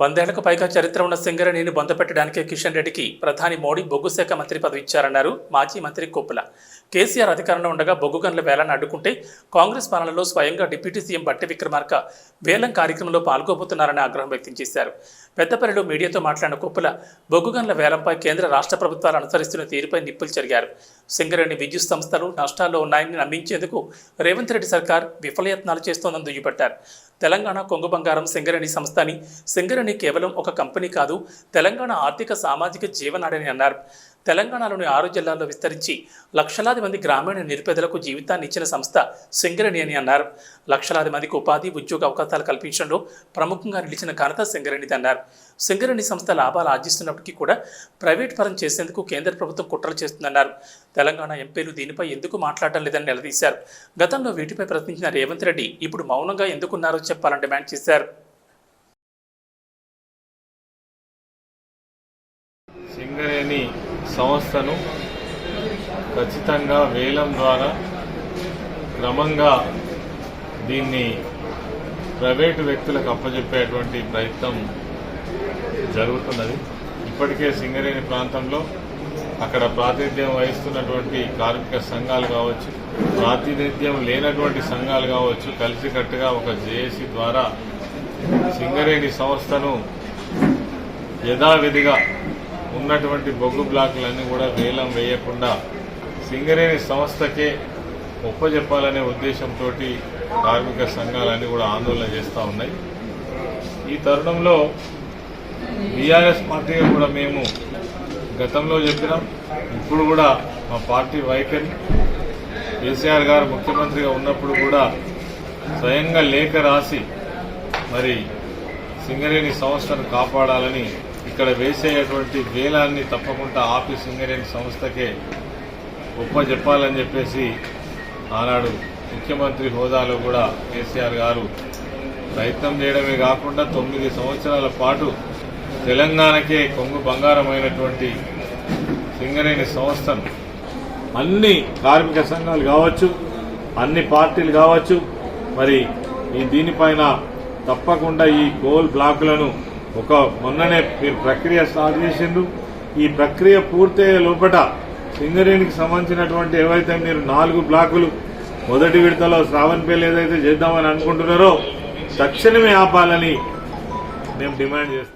వందేళ్ళకు పైగా చరిత్ర ఉన్న సింగరేణిని బొందపెట్టడానికి కిషన్ రెడ్డికి ప్రధాని మోడీ బొగ్గు శాఖ మంత్రి పదవి ఇచ్చారన్నారు మాజీ మంత్రి కొప్పుల. కేసీఆర్ అధికారంలో ఉండగా బొగ్గు గనుల వేలాన్ని అడ్డుకుంటే కాంగ్రెస్ పాలనలో స్వయంగా డిప్యూటీ సీఎం బట్టి విక్రమార్క వేలం కార్యక్రమంలో పాల్గొబోతున్నారని ఆగ్రహం వ్యక్తం చేశారు. పెద్దపల్లిలో మీడియాతో మాట్లాడిన కొప్పుల బొగ్గు గనుల వేలంపై కేంద్ర రాష్ట్ర ప్రభుత్వాలు అనుసరిస్తున్న తీరుపై నిప్పులు జరిగారు సింగరేణి విద్యుత్ సంస్థలు నష్టాల్లో ఉన్నాయని నమ్మించేందుకు రేవంత్ రెడ్డి సర్కార్ విఫలయత్నాలు చేస్తోందని దుయ్యబట్టారు. తెలంగాణ కొంగు బంగారం సింగరేణి సంస్థ అని సింగరేణి కేవలం ఒక కంపెనీ కాదు తెలంగాణ ఆర్థిక సామాజిక జీవనాడని అన్నారు. తెలంగాణలోని ఆరు జిల్లాల్లో విస్తరించి లక్షలాది మంది గ్రామీణ నిరుపేదలకు జీవితాన్ని ఇచ్చిన సంస్థ సింగరేణి అని అన్నారు. లక్షలాది మందికి ఉపాధి ఉద్యోగ అవకాశాలు కల్పించడంలో ప్రముఖంగా నిలిచిన ఘనత సింగరేణిది అన్నారు. సింగరేణి సంస్థ లాభాలు ఆర్జిస్తున్నప్పటికీ కూడా ప్రైవేట్ పరం చేసేందుకు కేంద్ర ప్రభుత్వం కుట్రలు చేస్తుందన్నారు. తెలంగాణ ఎంపీలు దీనిపై ఎందుకు మాట్లాడడం లేదని నిలదీశారు. గతంలో వీటిపై ప్రశ్నించిన రేవంత్ రెడ్డి ఇప్పుడు మౌనంగా ఎందుకున్నారో చెప్పాలని డిమాండ్ చేశారు. సింగరేణి సంస్థను ఖచ్చితంగా వేలం ద్వారా క్రమంగా దీన్ని ప్రైవేటు వ్యక్తులకు అప్పజెప్పేటువంటి ప్రయత్నం జరుగుతున్నది. ఇప్పటికే సింగరేణి ప్రాంతంలో అక్కడ ప్రాతినిధ్యం వహిస్తున్నటువంటి కార్మిక సంఘాలు కావచ్చు ప్రాతినిధ్యం లేనటువంటి సంఘాలు కావచ్చు కలిసికట్టుగా ఒక జేఏసీ ద్వారా సింగరేణి సంస్థను యథావిధిగా ఉన్నటువంటి బొగ్గు బ్లాకులన్నీ కూడా వేలం వేయకుండా సింగరేణి సంస్థకే ఒప్పజెప్పాలనే ఉద్దేశంతో కార్మిక సంఘాలన్నీ కూడా ఆందోళన చేస్తూ ఉన్నాయి. ఈ తరుణంలో బీఆర్ఎస్ పార్టీగా కూడా మేము గతంలో చెప్పినాం. ఇప్పుడు కూడా మా పార్టీ వైఖరి. కేసీఆర్ గారు ముఖ్యమంత్రిగా ఉన్నప్పుడు కూడా స్వయంగా లేఖ రాసి మరి సింగరేణి సంస్థను కాపాడాలని ఇక్కడ వేసేటువంటి వేలాన్ని తప్పకుండా ఆఫీస్ ఇంజనీరింగ్ సంస్థకే గొప్ప చెప్పాలని చెప్పేసి ఆనాడు ముఖ్యమంత్రి హోదాలో కూడా కేసీఆర్ గారు ప్రయత్నం చేయడమే కాకుండా తొమ్మిది సంవత్సరాల పాటు తెలంగాణకే కొంగు బంగారమైనటువంటి సింగరేణి సంస్థను. అన్ని కార్మిక సంఘాలు కావచ్చు అన్ని పార్టీలు కావచ్చు మరి ఈ దీనిపైన తప్పకుండా ఈ కోల్ బ్లాకులను ఒక మొన్ననే మీరు ప్రక్రియ స్టార్ట్ చేసిండు ఈ ప్రక్రియ పూర్తయ్యే లోపల సింగరేణికి సంబంధించినటువంటి ఏవైతే మీరు నాలుగు బ్లాకులు మొదటి విడతలో శ్రావణపేలు ఏదైతే చేద్దామని అనుకుంటున్నారో తక్షణమే ఆపాలని మేము డిమాండ్ చేస్తాం